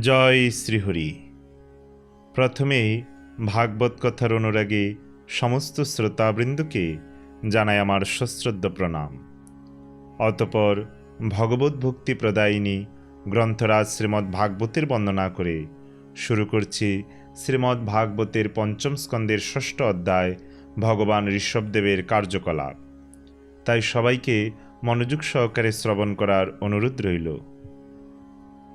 জয় শ্রীহরি। প্রথমে ভাগবত কথার অনুরাগে সমস্ত শ্রোতাবৃন্দকে জানাই আমার সশ্রদ্ধ প্রণাম। অতপর ভগবত ভক্তি প্রদায়িনী গ্রন্থরাজ শ্রীমদ্ ভাগবতের বন্দনা করে শুরু করছি শ্রীমদ্ ভাগবতের পঞ্চম স্কন্দের ষষ্ঠ অধ্যায় ভগবান ঋষভদেবের কার্যকলাপ। তাই সবাইকে মনোযোগ সহকারে শ্রবণ করার অনুরোধ রইল।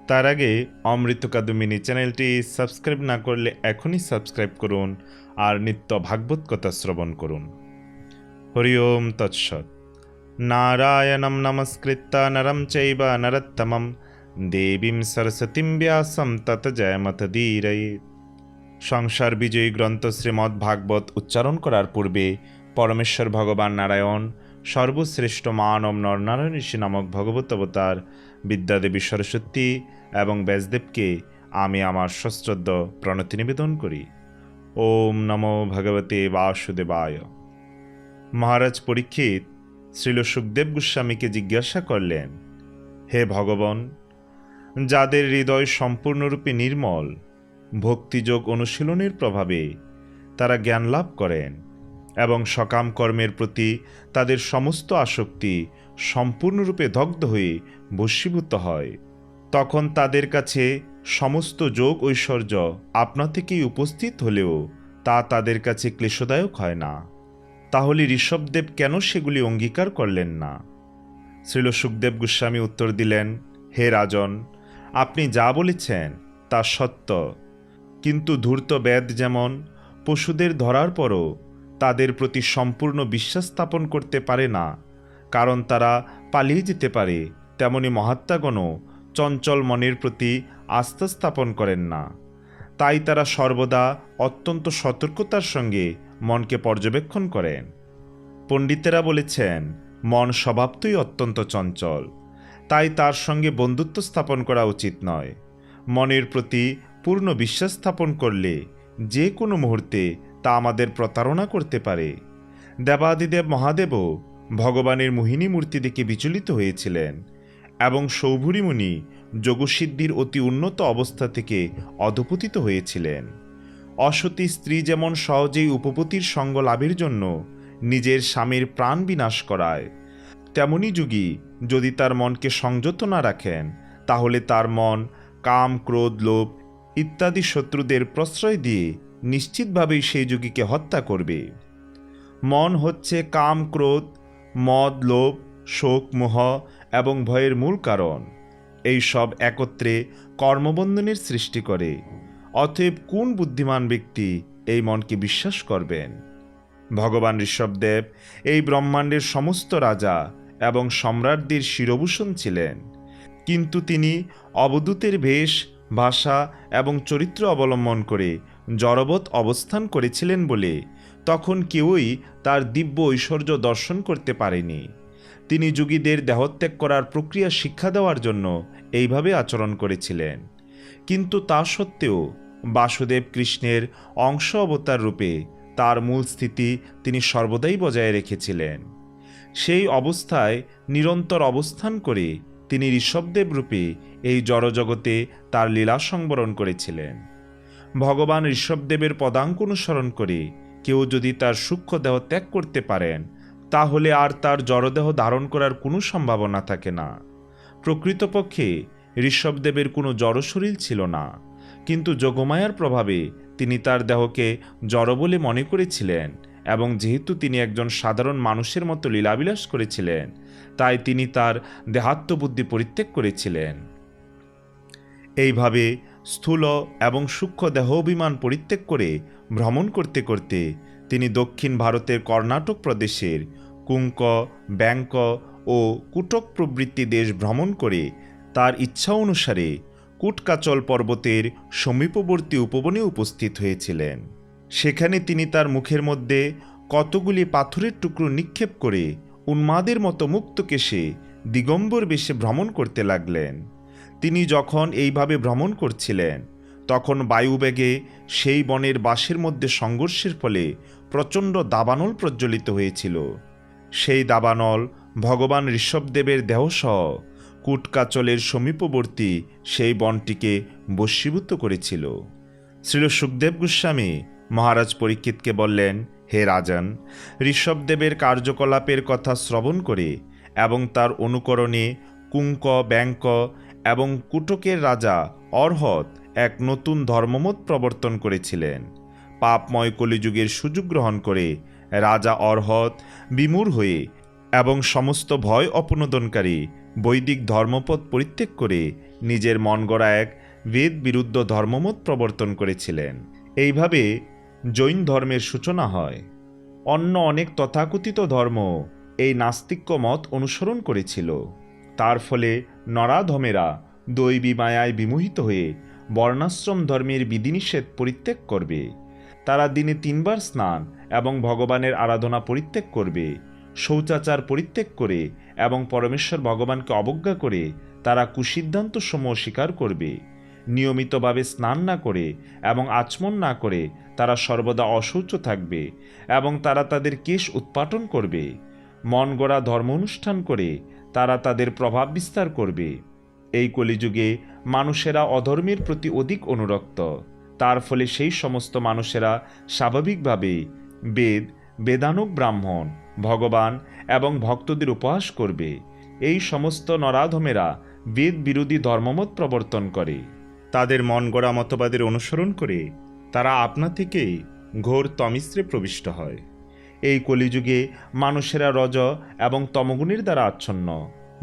তার আগে অমৃত কাদুমিনী চ্যানেলটি সাবস্ক্রাইব না করলে এখনই সাবস্ক্রাইব করুন আর নিত্য ভাগবত কথা শ্রবণ করুন। হরি ওম তৎসৎ। নারায়ণম নমস্কৃত্য, নরম চৈব নরত্তমম। দেবীম সরস্বতীম ব্যাসম তত জয়মত ধীরয়ে সংসার বিজয়ী গ্রন্থ শ্রীমদ্ ভাগবত উচ্চারণ করার পূর্বে পরমেশ্বর ভগবান নারায়ণ, সর্বশ্রেষ্ঠ মানব নরনারায়ণ ঋষি নামক ভগবত অবতার বিদ্যাদেবী সরস্বতী এবং ব্যাসদেবকে আমি আমার সশ্রদ্ধ প্রণতি নিবেদন করি। ওম নমো ভগবতে বাসুদেবায়। মহারাজ পরীক্ষিত শ্রীল সুখদেব গোস্বামীকে জিজ্ঞাসা করলেন, হে ভগবান, যাদের হৃদয় সম্পূর্ণরূপে নির্মল, ভক্তিযোগ অনুশীলনের প্রভাবে তারা জ্ঞান লাভ করেন এবং সকাম কর্মের প্রতি তাদের সমস্ত আসক্তি সম্পূর্ণরূপে দগ্ধ হয়ে বশীভূত হয়। তখন তাদের কাছে সমস্ত যোগ ঐশ্বর্য আপনা থেকেই উপস্থিত হলেও তা তাদের কাছে ক্লেশদায়ক হয় না। তাহলে ঋষভদেব কেন সেগুলি অঙ্গীকার করলেন না? শ্রীল সুখদেব গোস্বামী উত্তর দিলেন, হে রাজন, আপনি যা বলেছেন তা সত্য। কিন্তু ধূর্ত বেদ যেমন পশুদের ধরার পরও তাদের প্রতি সম্পূর্ণ বিশ্বাস স্থাপন করতে পারে না কারণ তারা পালিয়ে যেতে পারে, তেমনি মহাত্মাগণও চঞ্চল মনের প্রতি আস্থা স্থাপন করেন না। তাই তারা সর্বদা অত্যন্ত সতর্কতার সঙ্গে মনকে পর্যবেক্ষণ করেন। পণ্ডিতেরা বলেছেন, মন স্বভাবতই অত্যন্ত চঞ্চল, তাই তার সঙ্গে বন্ধুত্ব স্থাপন করা উচিত নয়। মনের প্রতি পূর্ণ বিশ্বাস স্থাপন করলে যে কোনো মুহূর্তে তা আমাদের প্রতারণা করতে পারে। দেবাদিদেব মহাদেবও ভগবানের মোহিনী মূর্তি দেখে বিচলিত হয়েছিলেন এবং সৌভুরী মুনি যোগসিদ্ধির অতি উন্নত অবস্থা থেকে অধপতিত হয়েছিলেন। অসতী স্ত্রী যেমন সহজেই উপপতির সঙ্গ লাভের জন্য নিজের স্বামীর প্রাণ বিনাশ করায়, তেমনি যুগী যদি তার মনকে সংযত না রাখেন, তাহলে তার মন, কাম, ক্রোধ, লোভ ইত্যাদি শত্রুদের প্রশ্রয় দিয়ে নিশ্চিতভাবেই সেই যুগীকে হত্যা করবে। মন হচ্ছে কাম, ক্রোধ মদ, লোভ, শোক, মোহ এবং ভয়ের মূল কারণ। এই সব একত্রে কর্মবন্ধনের সৃষ্টি করে। অতএব কোন বুদ্ধিমান ব্যক্তি এই মনকে বিশ্বাস করবেন? ভগবান ঋষভদেব এই ব্রহ্মাণ্ডের সমস্ত রাজা এবং সম্রাটদের শিরভূষণ ছিলেন। কিন্তু তিনি অবদূতের বেশ, ভাষা এবং চরিত্র অবলম্বন করে জড়বৎ অবস্থান করেছিলেন বলে তখন কেউই তার দিব্য ঐশ্বর্য দর্শন করতে পারেনি। তিনি যুগীদের দেহত্যাগ করার প্রক্রিয়া শিক্ষা দেওয়ার জন্য এইভাবে আচরণ করেছিলেন। কিন্তু তা সত্ত্বেও বাসুদেব কৃষ্ণের অংশ অবতার রূপে তার মূল স্থিতি তিনি সর্বদাই বজায় রেখেছিলেন। সেই অবস্থায় নিরন্তর অবস্থান করে তিনি ঋষভদেব রূপে এই জড়জগতে তার লীলা সংবরণ করেছিলেন। ভগবান ঋষভদেবের পদাঙ্ক অনুসরণ করে কেউ যদি তার সূক্ষ্ম দেহ ত্যাগ করতে পারেন, তাহলে আর তার জড়দেহ ধারণ করার কোনো সম্ভাবনা থাকে না। প্রকৃতপক্ষে ঋষভদেবের কোনো জড় শরীর ছিল না, কিন্তু যোগমায়ার প্রভাবে তিনি তার দেহকে জড় বলে মনে করেছিলেন এবং যেহেতু তিনি একজন সাধারণ মানুষের মতো লীলাবিলাস করেছিলেন, তাই তিনি তার দেহাত্মবুদ্ধি পরিত্যাগ করেছিলেন। এইভাবে স্থূল এবং সূক্ষ্ম দেহাভিমান পরিত্যাগ করে ভ্রমণ করতে করতে তিনি দক্ষিণ ভারতের কর্ণাটক প্রদেশের কুঙ্ক ব্যাঙ্ক ও কুটক প্রবৃত্তি দেশ ভ্রমণ করে তার ইচ্ছা অনুসারে কুটকাচল পর্বতের সমীপবর্তী উপবনে উপস্থিত হয়েছিলেন। সেখানে তিনি তার মুখের মধ্যে কতগুলি পাথরের টুকরো নিক্ষেপ করে উন্মাদের মতো মুক্ত কেশে দিগম্বর বেশে ভ্রমণ করতে লাগলেন। তিনি যখন এইভাবে ভ্রমণ করছিলেন, তখন বায়ুবেগে সেই বনের বাঁশের মধ্যে সংঘর্ষের ফলে প্রচণ্ড দাবানল প্রজ্বলিত হয়েছিল। সেই দাবানল ভগবান ঋষভদেবের দেহসহ কুটকাচলের সমীপবর্তী সেই বনটিকে বশীভূত করেছিল। শ্রীল সুখদেব গোস্বামী মহারাজ পরীক্ষিতকে বললেন, হে রাজন, ঋষভদেবের কার্যকলাপের কথা শ্রবণ করে এবং তার অনুকরণে কুঙ্ক, ব্যাঙ্ক এবং কুটকের রাজা অর্হত এক নতুন ধর্মমত প্রবর্তন করেছিলেন। পাপময় কলিযুগের সুযোগ গ্রহণ করে রাজা অর্হত বিমূর হয়ে এবং সমস্ত ভয় অপনোদনকারী বৈদিক ধর্মপদ পরিত্যাগ করে নিজের মন গড়া এক বেদ বিরুদ্ধ ধর্মমত প্রবর্তন করেছিলেন। এইভাবে জৈন ধর্মের সূচনা হয়। অন্য অনেক তথাকথিত ধর্ম এই নাস্তিক্য মত অনুসরণ করেছিল। তার ফলে নরাধমেরা দৈবী মায়ায় বিমোহিত হয়ে বর্ণাশ্রম ধর্মের বিধিনিষেধ পরিত্যাগ করবে। তারা দিনে তিনবার স্নান এবং ভগবানের আরাধনা পরিত্যাগ করবে, শৌচাচার পরিত্যাগ করে এবং পরমেশ্বর ভগবানকে অবজ্ঞা করে তারা কুসিদ্ধান্ত সমূহ স্বীকার করবে। নিয়মিতভাবে স্নান না করে এবং আচমন না করে তারা সর্বদা অশৌচ থাকবে এবং তারা তাদের কেশ উৎপাটন করবে। মন গড়া ধর্ম অনুষ্ঠান করে তারা তাদের প্রভাব বিস্তার করবে। এই কলিযুগে মানুষেরা অধর্মের প্রতি অধিক অনুরক্ত। তার ফলে সেই সমস্ত মানুষেরা স্বাভাবিকভাবে বেদ বেদানুক ব্রাহ্মণ, ভগবান এবং ভক্তদের উপহাস করবে। এই সমস্ত নরাধমেরা বেদ বিরোধী ধর্মমত প্রবর্তন করে। তাদের মন গড়া মতবাদের অনুসরণ করে তারা আপনা থেকেই ঘোর তমিশ্রে প্রবিষ্ট হয়। এই কলিযুগে মানুষেরা রজ এবং তমগুণের দ্বারা আচ্ছন্ন।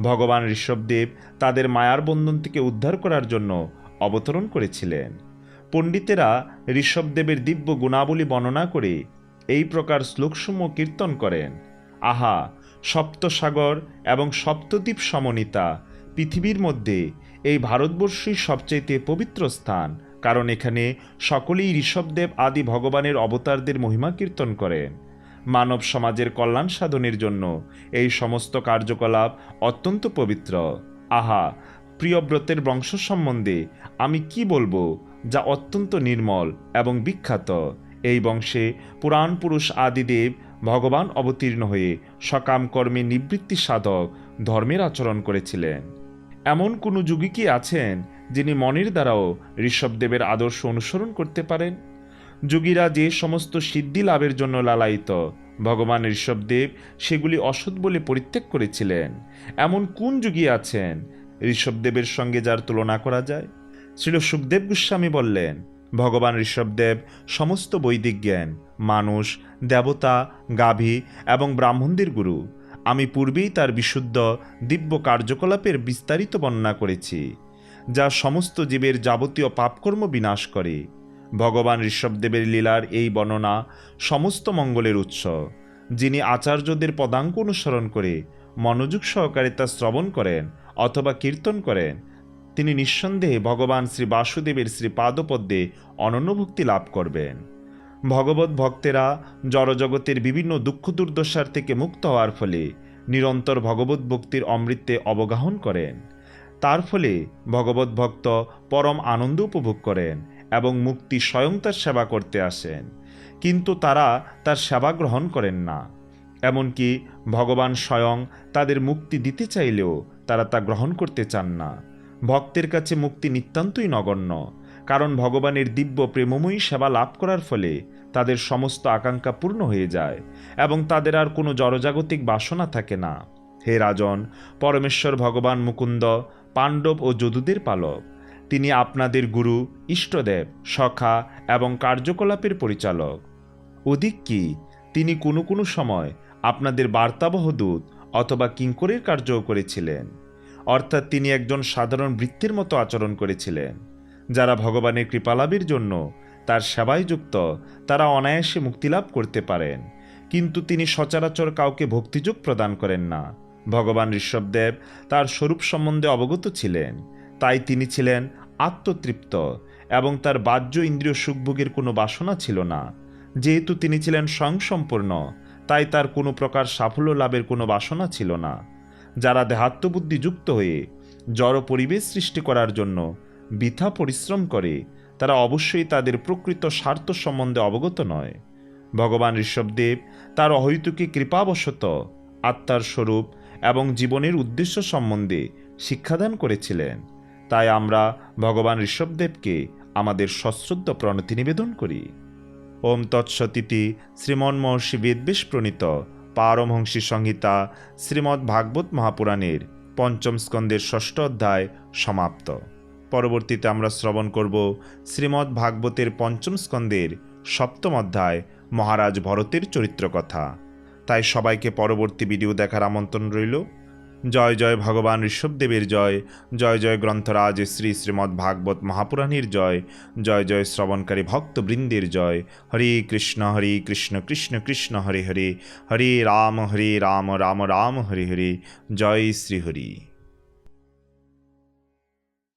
ভগবান ঋষভদেব তাদের মায়ার বন্ধন থেকে উদ্ধার করার জন্য অবতরণ করেছিলেন। পণ্ডিতেরা ঋষভদেবের দিব্য গুণাবলী বর্ণনা করে এই প্রকার শ্লোকসমূহ কীর্তন করেন। আহা, সপ্তসাগর এবং সপ্তদ্বীপ সমনিতা পৃথিবীর মধ্যে এই ভারতবর্ষই সবচাইতে পবিত্র স্থান, কারণ এখানে সকলেই ঋষভদেব আদি ভগবানের অবতারদের মহিমা কীর্তন করেন। মানব সমাজের কল্যাণ সাধনের জন্য এই সমস্ত কার্যকলাপ অত্যন্ত পবিত্র। আহা প্রিয়ব্রতের বংশ সম্বন্ধে আমি কি বলব যা অত্যন্ত নির্মল এবং বিখ্যাত? এই বংশে পুরাণ পুরুষ আদিদেব ভগবান অবতীর্ণ হয়ে সকাম কর্মে নিবৃত্তি সাধক ধর্মের আচরণ করেছিলেন। এমন কোনো যুগী কি আছেন যিনি মনের দ্বারাও ঋষভদেবের আদর্শ অনুসরণ করতে পারেন? যোগীরা যে সমস্ত সিদ্ধি লাভের জন্য লালায়িত। ভগবান ঋষভদেব সেগুলি অসৎ বলে পরিত্যাগ করেছিলেন। এমন কোন যুগী আছেন? ঋষভদেবের সঙ্গে যার তুলনা করা যায়? শ্রীল সুখদেব গোস্বামী বললেন, ভগবান ঋষভদেব সমস্ত বৈদিক জ্ঞান, মানুষ, দেবতা, গাভী এবং ব্রাহ্মণদের গুরু। আমি পূর্বেই তার বিশুদ্ধ দিব্য কার্যকলাপের বিস্তারিত বর্ণনা করেছি, যা সমস্ত জীবের যাবতীয় পাপকর্ম বিনাশ করে। ভগবান ঋষভদেবের লীলার এই বর্ণনা সমস্ত মঙ্গলের উৎস, যিনি আচার্যদের পদাঙ্ক অনুসরণ করে মনোযোগ সহকারে তা শ্রবণ করেন অথবা কীর্তন করেন, তিনি নিঃসন্দেহে ভগবান শ্রী বাসুদেবের শ্রী পাদপদ্মে অনন্যভুক্তি লাভ করবেন। ভগবত ভক্তেরা জড়জগতের বিভিন্ন দুঃখ দুর্দশার থেকে মুক্ত হওয়ার ফলে নিরন্তর ভগবত ভক্তির অমৃতে অবগাহন করেন। তার ফলে ভগবত ভক্ত পরম আনন্দ উপভোগ করেন এবং মুক্তি স্বয়ং তার সেবা করতে আসেন। কিন্তু তারা তার সেবা গ্রহণ করেন না। এমনকি ভগবান স্বয়ং তাদের মুক্তি দিতে চাইলেও তারা তা গ্রহণ করতে চান না। ভক্তের কাছে মুক্তি নিতান্তই নগণ্য, কারণ ভগবানের দিব্য প্রেমময়ী সেবা লাভ করার ফলে তাদের সমস্ত আকাঙ্ক্ষা পূর্ণ হয়ে যায় এবং তাদের আর কোনো জড়জাগতিক বাসনা থাকে না। হে রাজন, পরমেশ্বর ভগবান মুকুন্দ, পাণ্ডব ও যদুদের পালক তিনি আপনাদের গুরু ইষ্টদেব, সখা এবং কার্যকলাপের পরিচালক। অধিক কি, তিনি কোনো কোনো সময় আপনাদের বার্তাবহ দূত অথবা কিঙ্করের কার্যও করেছিলেন। অর্থাৎ তিনি একজন সাধারণ বৃত্তির মতো আচরণ করেছিলেন, যারা ভগবানের কৃপালাভের জন্য তার সেবায় যুক্ত, তারা অনায়াসে মুক্তিলাভ করতে পারেন। কিন্তু তিনি সচরাচর কাউকে ভক্তিযোগ প্রদান করেন না। ভগবান ঋষভদেব তার স্বরূপ সম্বন্ধে অবগত ছিলেন, তাই তিনি ছিলেন আত্মতৃপ্ত এবং তার বাহ্য ইন্দ্রিয় সুখভোগের কোনো বাসনা ছিল না। যেহেতু তিনি ছিলেন স্বয়ংসম্পূর্ণ, তাই তার কোনো প্রকার সাফল্য লাভের কোনো বাসনা ছিল না। যারা দেহাত্মবুদ্ধি যুক্ত হয়ে জড় পরিবেশ সৃষ্টি করার জন্য বৃথা পরিশ্রম করে, তারা অবশ্যই তাদের প্রকৃত স্বার্থ সম্বন্ধে অবগত নয়। ভগবান ঋষভদেব তার অহৈতুকী কৃপাবশত আত্মার স্বরূপ এবং জীবনের উদ্দেশ্য সম্বন্ধে শিক্ষাদান করেছিলেন। তাই আমরা ভগবান ঋষভদেবকে আমাদের সশ্রদ্ধ প্রণতি নিবেদন করি। ওম তৎসতিতি শ্রীমন মহর্ষি বেদবেশ প্রণীত পারমহংসী সংহিতা শ্রীমদ্ ভাগবত মহাপুরাণের পঞ্চম স্কন্দের ষষ্ঠ অধ্যায় সমাপ্ত। পরবর্তীতে আমরা শ্রবণ করব শ্রীমদ্ ভাগবতের পঞ্চম স্কন্দের সপ্তম অধ্যায় মহারাজ ভরতের চরিত্র কথা তাই সবাইকে পরবর্তী ভিডিও দেখার আমন্ত্রণ রইল। জয় জয় ভগবান ঋষভদেবের জয়। জয় জয় গ্রন্থরাজ শ্রী শ্রীমদ্ ভাগবত মহাপুরাণীর জয়। জয় জয় শ্রবণকারী ভক্তবৃন্দের জয়। হরে কৃষ্ণ হরে কৃষ্ণ কৃষ্ণ কৃষ্ণ, হরে হরে। হরে রাম হরে রাম রাম রাম, হরে হরে। জয় শ্রী হরি